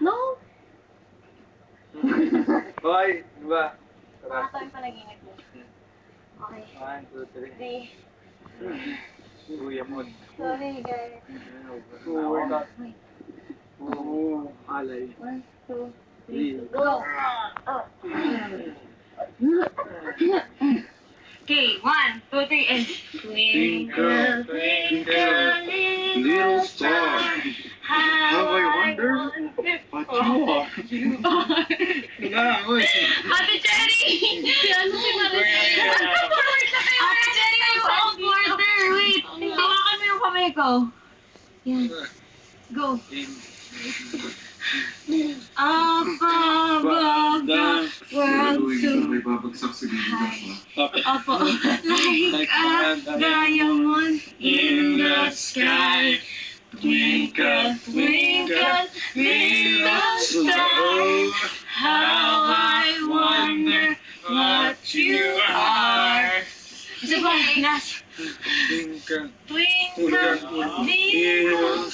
No! Hoy, di ba? Tara. to yung panaginip mo. Okay. One, two, three. Three. Kuya mo. Sorry, guys. Workout. Wait. Oo, alay. One, two, three. Go! Oh. Okay, one, two, three, and Twinkle, twinkle, Little star, wonder what you are. Wala, oy. Ate Cherry! Ano si Marites? Ate Cherry, may pang quarter. Wait, hawakan mo yung kamay ko. Yan. Go. The world to sa. Opo. Like a diamond in the sky. Twinkle, twinkle, little star. How I wonder what you are. Isa pa, last. Twinkle. Twinkle, little